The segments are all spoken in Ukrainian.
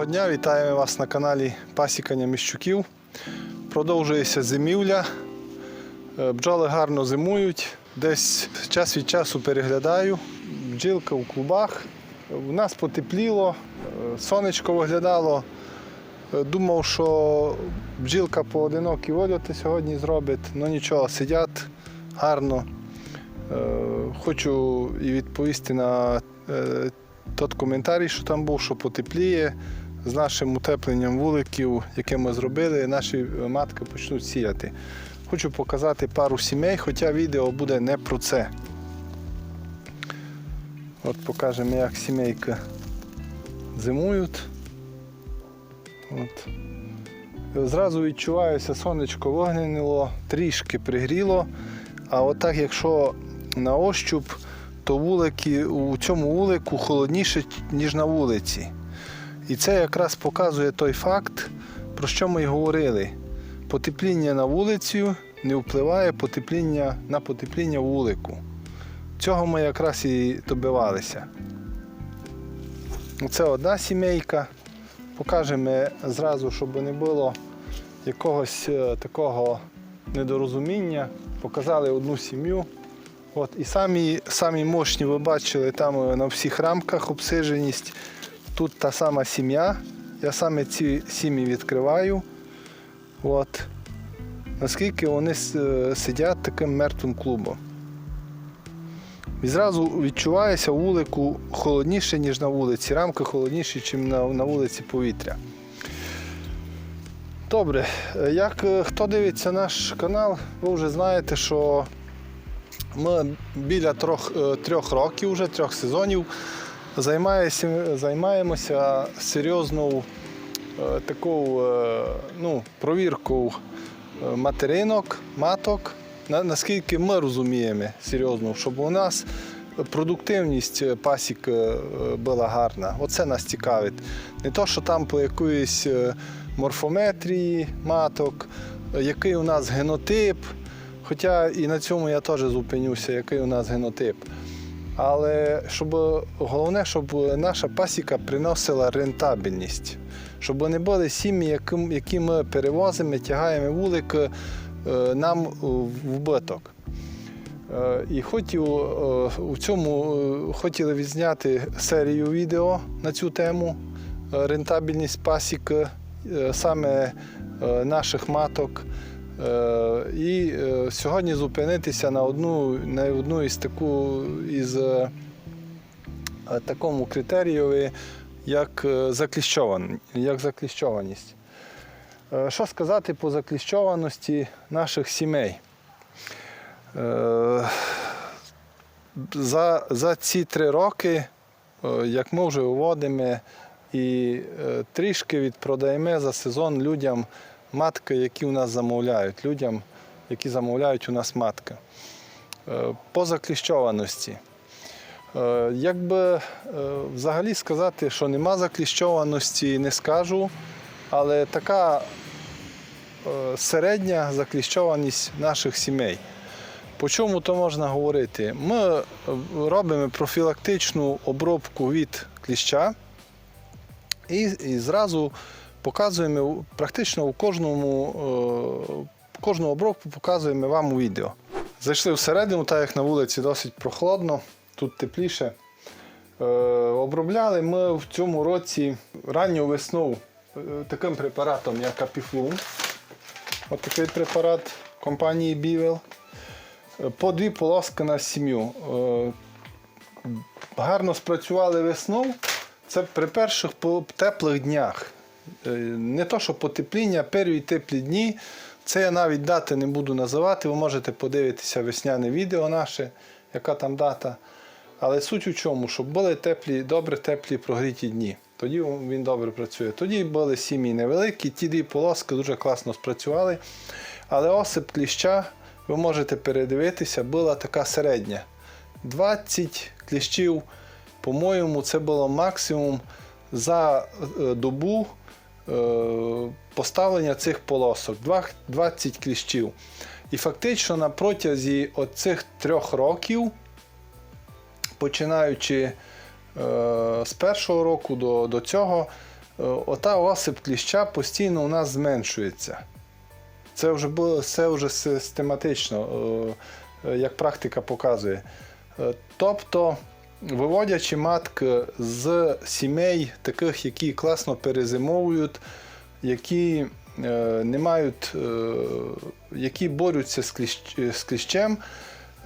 Доброго дня, вітаємо вас на каналі Пасікання Міщуків. Продовжується зимівля. Е, Бджоли гарно зимують. Десь час від часу переглядаю. Бджілка в клубах. У нас потепліло, е, сонечко виглядало. Е, Думав, що бджілка поодинокі вольоти сьогодні зробить, але нічого, сидять гарно. Хочу і відповісти на тот коментарій, що там був, що потепліє. З нашим утепленням вуликів, яке ми зробили, наші е, матки почнуть сіяти. Хочу показати пару сімей, хоча відео буде не про це. От покажемо, як сімейки зимують. От. Зразу відчувається, сонечко вогненило, трішки пригріло. А отак, якщо на ощуп, то вулики у цьому вулику холодніше, ніж на вулиці. І це якраз показує той факт, про що ми й говорили. Потепління на вулицю не впливає потепління на потепління вулику. Цього ми якраз і добивалися. Це одна сімейка. Покажемо зразу, щоб не було якогось е, такого недорозуміння. Показали одну сім'ю. От, і самі, самі мощні ви бачили там е, на всіх рамках обсиженість. Тут та сама сім'я. Я саме ці сім'ї відкриваю. От. Наскільки вони е, сидять таким мертвим клубом. І зразу відчувається вулику холодніше, ніж на вулиці. Рамки холодніші, ніж на, вулиці повітря. Добре, е, як е, хто дивиться наш канал, ви вже знаєте, що ми біля трьох, трьох років, вже трьох сезонів займаємося, серйозною е, такою е, ну, провіркою е, материнок, маток, наскільки ми розуміємо серйозно, щоб у нас продуктивність пасік була гарна. Оце нас цікавить. Не то, що там по якоїсь морфометрії маток, який у нас генотип. Хоча і на цьому я теж зупинюся, який у нас генотип. Але щоб головне, щоб наша пасіка приносила рентабельність, щоб не були сім'ї, які ми перевозимо, тягаємо вулик е, нам в вбиток. Е, І хотів е, у цьому хотіли відзняти серію відео на цю тему рентабельність пасік саме наших маток. Е, І е, сьогодні зупинитися на одну, на одну із таку із е, такому критерієві, як закліщован- як закліщованість. Що сказати по закліщованості наших сімей? За, за ці три роки, як ми вже виводимо і трішки відпродаємо за сезон людям матки, які у нас замовляють, людям, які замовляють у нас матки. Е, По закліщованості. Е, Якби е, взагалі сказати, що нема закліщованості, не скажу, але така середня закліщованість наших сімей. По чому то можна говорити? Ми робимо профілактичну обробку від кліща і, і зразу показуємо практично у кожному, е, кожну обробку показуємо вам у відео. Зайшли всередину, так як на вулиці досить прохолодно, тут тепліше. Е, Обробляли ми в цьому році ранню весну е, таким препаратом, як Апіфлум. Ось такий препарат компанії Бівел. По дві полоски на сім'ю. Гарно спрацювали весною. Це при перших теплих днях. Е, Не то, що потепління, перві теплі дні. Це я навіть дати не буду називати. Ви можете подивитися весняне відео наше, яка там дата. Але суть у чому, щоб були теплі, добре теплі прогріті дні. Тоді він добре працює. Тоді були сім'ї невеликі, ті дві полоски дуже класно спрацювали. Але осип кліща, ви можете передивитися, була така середня. 20 кліщів, по-моєму, це було максимум за е, добу поставлення цих полосок. 20 кліщів. І фактично на протязі оцих трьох років, починаючи е, з першого року до, до цього, е, ота осип кліща постійно у нас зменшується. Це вже було це вже систематично, е, е, як практика показує. Е, Тобто, виводячи матки з сімей, таких, які класно перезимовують, які е, не мають, е, які борються з, кліщ, з кліщем,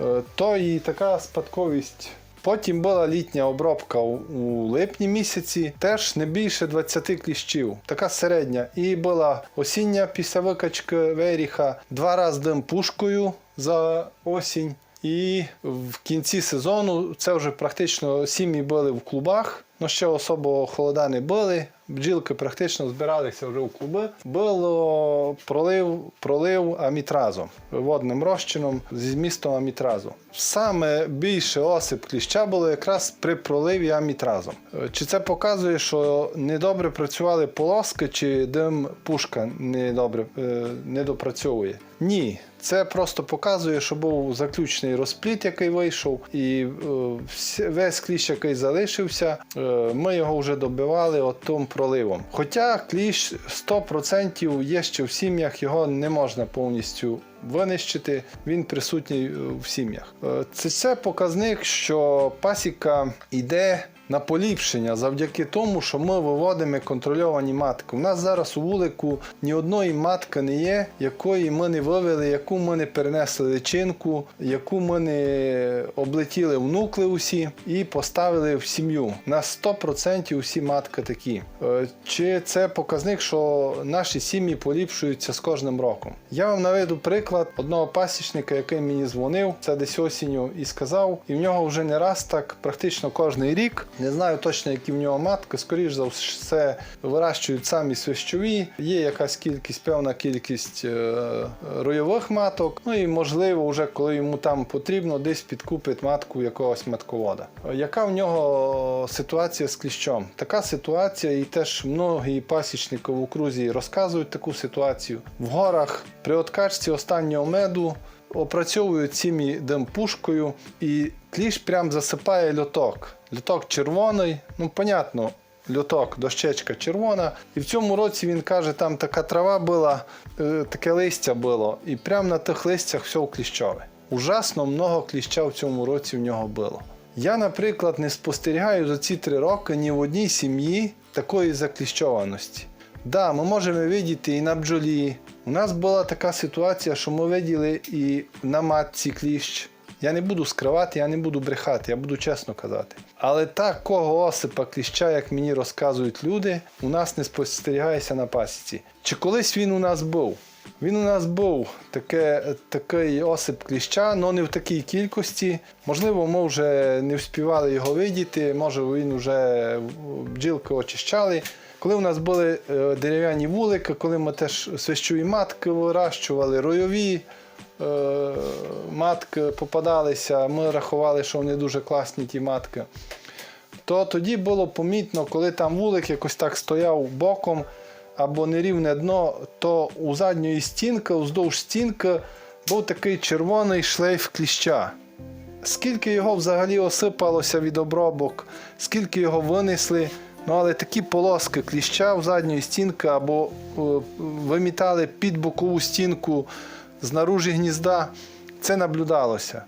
е, то і така спадковість. Потім була літня обробка у липні місяці, теж не більше 20 кліщів, така середня. І була осіння після викачки веріха, два рази дим пушкою за осінь. І в кінці сезону це вже практично сім'ї били в клубах, ну ще особо холода не були. Бджілки практично збиралися вже в клуби. Було пролив, пролив амітразом, водним розчином зі змістом амітразу. Саме більше осип кліща було якраз при проливі амітразом. Чи це показує, що недобре працювали полоски, чи дим пушка недобре е, не допрацьовує? Ні, це просто показує, що був заключний розпліт, який вийшов, і е, весь кліщ, який залишився, е, ми його вже добивали отим проливом. Хоча кліщ 100% є ще в сім'ях, його не можна повністю винищити, він присутній е, в сім'ях. Е, Це, це показник, що пасіка йде на поліпшення завдяки тому, що ми виводимо контрольовані матки. У нас зараз у вулику ні одної матки не є, якої ми не вивели, яку ми не перенесли личинку, яку ми не облетіли в нуклеусі і поставили в сім'ю. На 100% всі матки такі. Е, Чи це показник, що наші сім'ї поліпшуються з кожним роком? Я вам наведу приклад одного пасічника, який мені дзвонив, це десь осінню і сказав, і в нього вже не раз так практично кожний рік. Не знаю точно, які в нього матки. Скоріш за все, вирощують самі свищові. Є якась кількість, певна кількість е, ройових маток. Ну і можливо, вже коли йому там потрібно, десь підкупить матку якогось матковода. Яка в нього ситуація з кліщом? Така ситуація, і теж многі пасічники в окрузі розказують таку ситуацію. В горах при откачці останнього меду опрацьовують сім'ї димпушкою, і кліщ прям засипає льоток. Льоток червоний, ну понятно, льоток, дощечка червона. І в цьому році він каже, там така трава була, е, таке листя було, і прямо на тих листях все кліщове. Ужасно много кліща в цьому році в нього було. Я, наприклад, не спостерігаю за ці три роки ні в одній сім'ї такої закліщованості. Да, ми можемо видіти і на бджолі. У нас була така ситуація, що ми виділи і на матці кліщ. Я не буду скривати, я не буду брехати, я буду чесно казати. Але такого осипа кліща, як мені розказують люди, у нас не спостерігається на пасіці. Чи колись він у нас був? Він у нас був таке, такий осип кліща, але не в такій кількості. Можливо, ми вже не вспівали його видіти, може він вже бджілки очищали. Коли у нас були е, дерев'яні вулики, коли ми теж свищові матки вирощували, ройові матки попадалися, ми рахували, що вони дуже класні ті матки. То тоді було помітно, коли там вулик якось так стояв боком або нерівне дно, то у задньої стінки, уздовж стінки був такий червоний шлейф кліща. Скільки його взагалі осипалося від обробок, скільки його винесли. Ну, але такі полоски кліща в задньої стінки або е, вимітали під бокову стінку знаружі гнізда, це наблюдалося.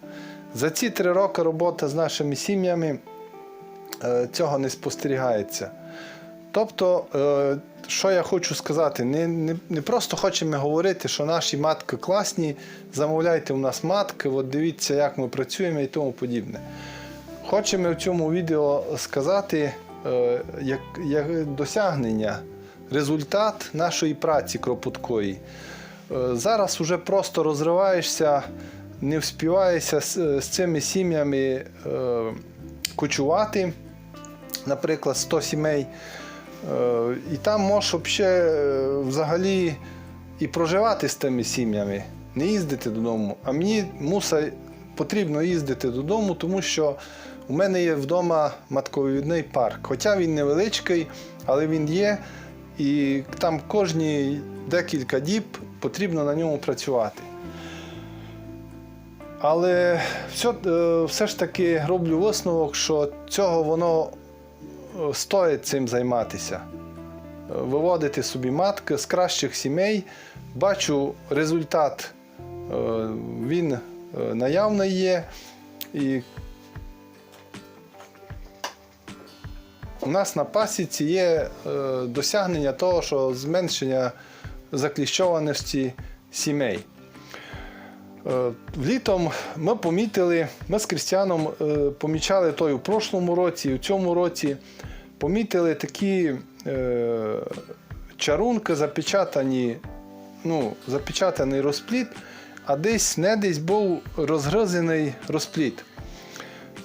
За ці три роки роботи з нашими сім'ями е, цього не спостерігається. Тобто, е, що я хочу сказати, не, не, не просто хочемо говорити, що наші матки класні, замовляйте у нас матки, от дивіться, як ми працюємо і тому подібне. Хочемо в цьому відео сказати, е, як, як досягнення, результат нашої праці кропуткої. Е, Зараз вже просто розриваєшся, не вспіваєшся з, з цими сім'ями е, кочувати, наприклад, 100 сімей. Е, І там можеш е, взагалі і проживати з тими сім'ями, не їздити додому. А мені муса потрібно їздити додому, тому що у мене є вдома матковідний парк. Хоча він невеличкий, але він є. І там кожні декілька діб потрібно на ньому працювати. Але все, все ж таки роблю висновок, що цього воно е, стоїть цим займатися. виводити собі матки з кращих сімей. Бачу результат, е, він е, наявний є. І у нас на пасіці є досягнення того, що зменшення закліщованості сімей. Е, Літом ми помітили, ми з Крістіаном е, помічали той у прошлому році, і у цьому році помітили такі е, чарунки запечатані, ну, запечатаний розпліт, а десь не десь був розгризений розпліт.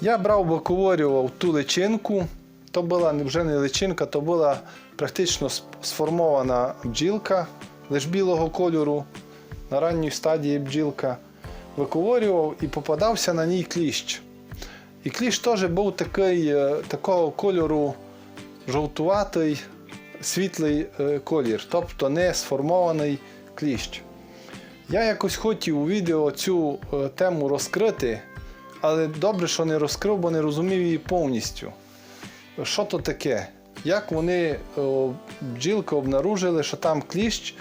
Я брав, виковорював ту личинку. То була вже не личинка, то була практично сформована бджілка лише білого кольору, на ранній стадії бджілка. Виковорював і попадався на ній кліщ. І кліщ теж був такий, е, такого кольору жовтуватий, світлий е, колір, тобто не сформований кліщ. Я якось хотів у відео цю е, тему розкрити, але добре, що не розкрив, бо не розумів її повністю. Що то таке? Як вони бджілки обнаружили, що там кліщ,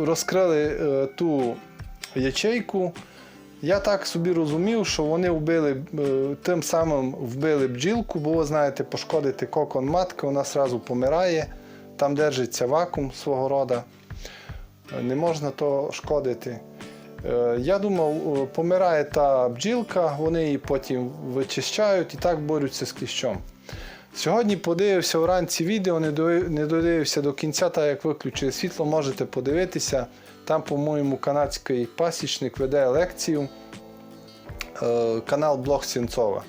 розкрили е, ту ячейку. Я так собі розумів, що вони вбили е, тим самим вбили бджілку, бо ви знаєте, пошкодити кокон матки, вона одразу помирає, там держиться вакуум свого рода. Е, Не можна то шкодити. Я думав, помирає та бджілка, вони її потім вичищають і так борються з кліщом. Сьогодні подивився вранці відео, не додивився до кінця, так як виключили світло, можете подивитися. Там, по-моєму, канадський пасічник веде лекцію, е, канал Блог Сінцова.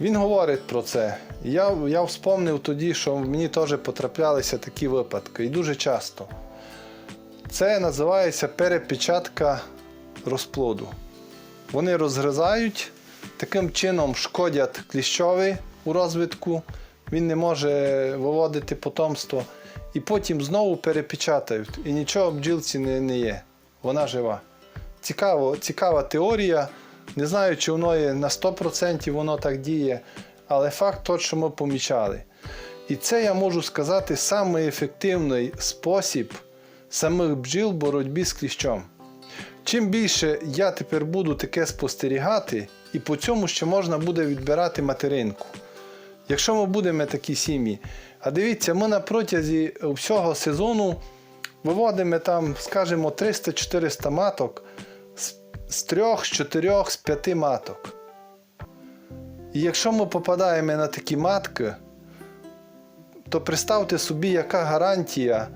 Він говорить про це. Я, я вспомнив тоді, що мені теж потраплялися такі випадки, і дуже часто. Це називається перепечатка розплоду. Вони розгризають, таким чином шкодять кліщові у розвитку, він не може виводити потомство. І потім знову перепечатають. І нічого бджілці не, не є. Вона жива. Цікаво, цікава теорія. Не знаю, чи воно є на 100% воно так діє, але факт тот, що ми помічали. І це я можу сказати самий ефективний спосіб самих бджіл боротьбі з кліщом. Чим більше я тепер буду таке спостерігати, і по цьому ще можна буде відбирати материнку. Якщо ми будемо такі сім'ї, а дивіться, ми на протязі всього сезону виводимо там, скажімо, 300-400 маток з- з 3, з 4, з 5 маток. І якщо ми попадаємо на такі матки, то представте собі, яка гарантія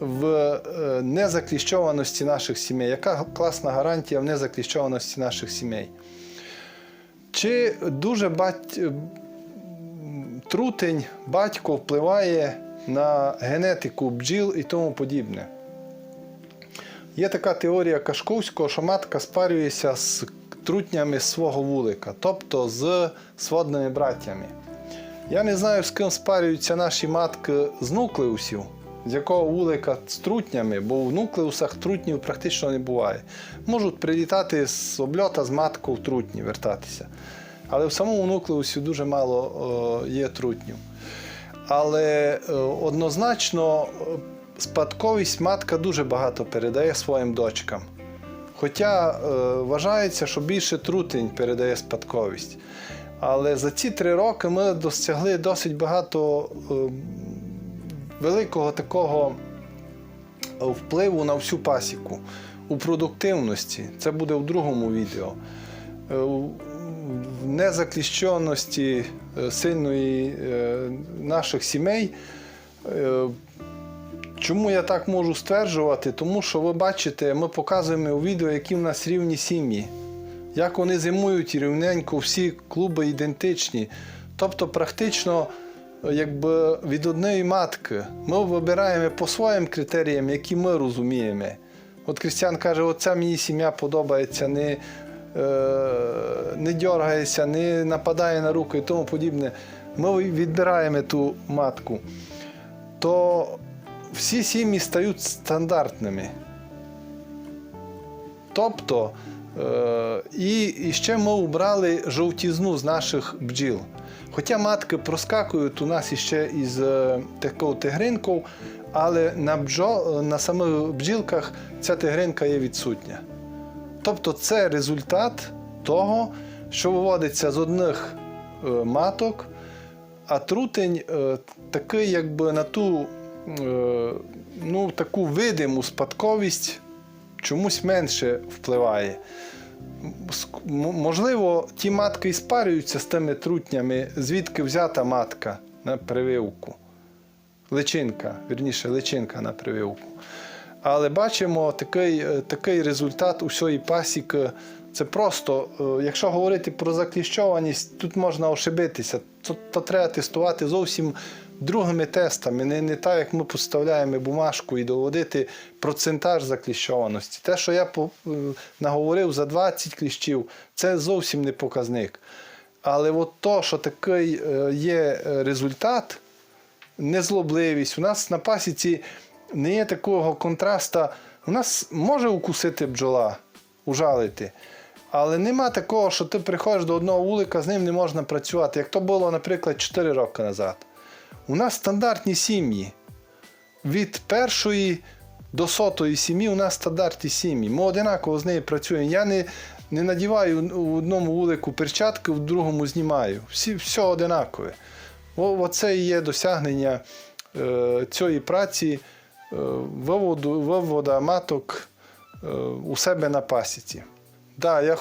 в е, незакліщованості наших сімей, яка класна гарантія в незакліщованості наших сімей. Чи дуже бать... трутень батько впливає на генетику бджіл і тому подібне? Є така теорія Кашковського, що матка спарюється з трутнями свого вулика, тобто з сводними браттями. Я не знаю, з ким спарюються наші матки з нуклеусів, з якого вулика з трутнями, бо в нуклеусах трутнів практично не буває. Можуть прилітати з обльота з маткою в трутні вертатися. Але в самому нуклеусі дуже мало є трутнів. Але е, однозначно е, спадковість матка дуже багато передає своїм дочкам. Хоча е, вважається, що більше трутень передає спадковість. Але за ці три роки ми досягли досить багато е, великого такого впливу на всю пасіку у продуктивності. Це буде в другому відео. В незакліщеності е, сильної е, наших сімей. Е, Чому я так можу стверджувати? Тому що ви бачите, ми показуємо у відео, які в нас рівні сім'ї. Як вони зимують рівненько, всі клуби ідентичні. Тобто, практично, якби від однієї матки. Ми вибираємо по своїм критеріям, які ми розуміємо. От Крістіан каже, оця мені сім'я подобається, не, не дергається, не нападає на руку і тому подібне. Ми відбираємо ту матку. То всі сім'ї стають стандартними. Тобто Е, І, і ще ми убрали жовтізну з наших бджіл. Хоча матки проскакують у нас іще із е, такого тигринків, але на, бджо, на самих бджілках ця тигринка є відсутня. Тобто це результат того, що виводиться з одних е, маток, а трутень е, такий, якби на ту е, ну, таку видиму спадковість чомусь менше впливає. Можливо, ті матки і спарюються з тими трутнями, звідки взята матка на прививку. Личинка, вірніше, личинка на прививку. Але бачимо такий, е, такий результат усієї пасіки. Це просто, е, якщо говорити про закліщованість, тут можна ошибитися. То, то треба тестувати зовсім другими тестами, не, не так, як ми поставляємо бумажку і доводити процентаж закліщованості. Те, що я е, наговорив за 20 кліщів, це зовсім не показник. Але от то, що такий є результат, незлобливість. У нас на пасіці не є такого контраста. У нас може укусити бджола, ужалити. Але нема такого, що ти приходиш до одного вулика, з ним не можна працювати, як то було, наприклад, 4 роки назад. У нас стандартні сім'ї. Від першої до сотої сім'ї у нас стандартні сім'ї. Ми одинаково з нею працюємо. Я не, не надіваю у одному вулику перчатки, в другому знімаю. Всі, все одинакове. Оце і є досягнення е, цієї праці, виводу, вивода маток е, у себе на пасіці. Да, я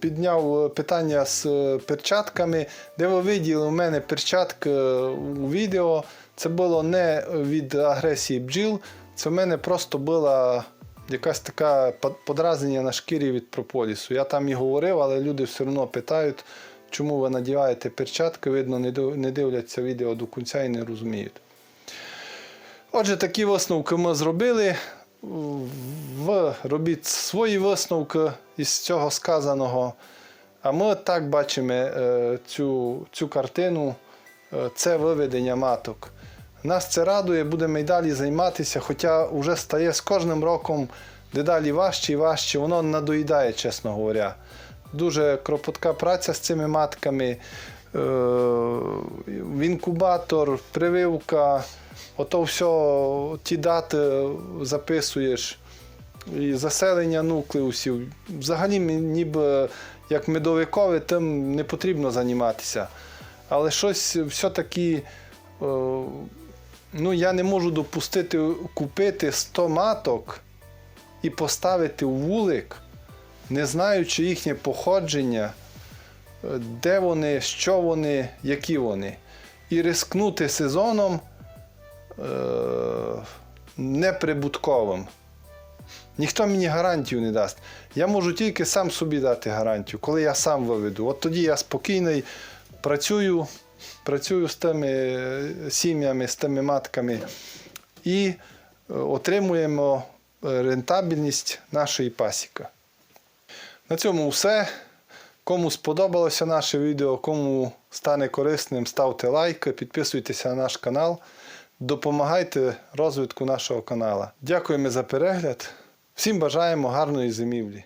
підняв е, питання з е, перчатками, де ви виділи у мене перчатки е, у відео. Це було не від агресії бджіл, це в мене просто була якась така под- подразнення на шкірі від прополісу. Я там і говорив, але люди все одно питають, чому ви надіваєте перчатки, видно, не дивляться відео до кінця і не розуміють. Отже, такі висновки ми зробили. Ви робіть свої висновки із цього сказаного. А ми так бачимо е, цю, цю картину, е, це виведення маток. Нас це радує, будемо й далі займатися, хоча вже стає з кожним роком дедалі важче і важче, воно надоїдає, чесно говоря. Дуже кропотка праця з цими матками. В інкубатор, прививка, ото все, ті дати записуєш, і заселення нуклеусів. Взагалі, ніби як медовикові, тим не потрібно займатися. Але щось все-таки, е, ну, я не можу допустити купити 100 маток і поставити у вулик, не знаючи їхнє походження, е, де вони, що вони, які вони. І рискнути сезоном е, неприбутковим. Ніхто мені гарантію не дасть. Я можу тільки сам собі дати гарантію, коли я сам виведу. От тоді я спокійний працюю, працюю з тими е, сім'ями, з тими матками і е, отримуємо е, рентабельність нашої пасіки. На цьому все. Кому сподобалося наше відео, кому стане корисним, ставте лайк, підписуйтеся на наш канал, допомагайте розвитку нашого каналу. Дякуємо за перегляд. Всім бажаємо гарної зимівлі.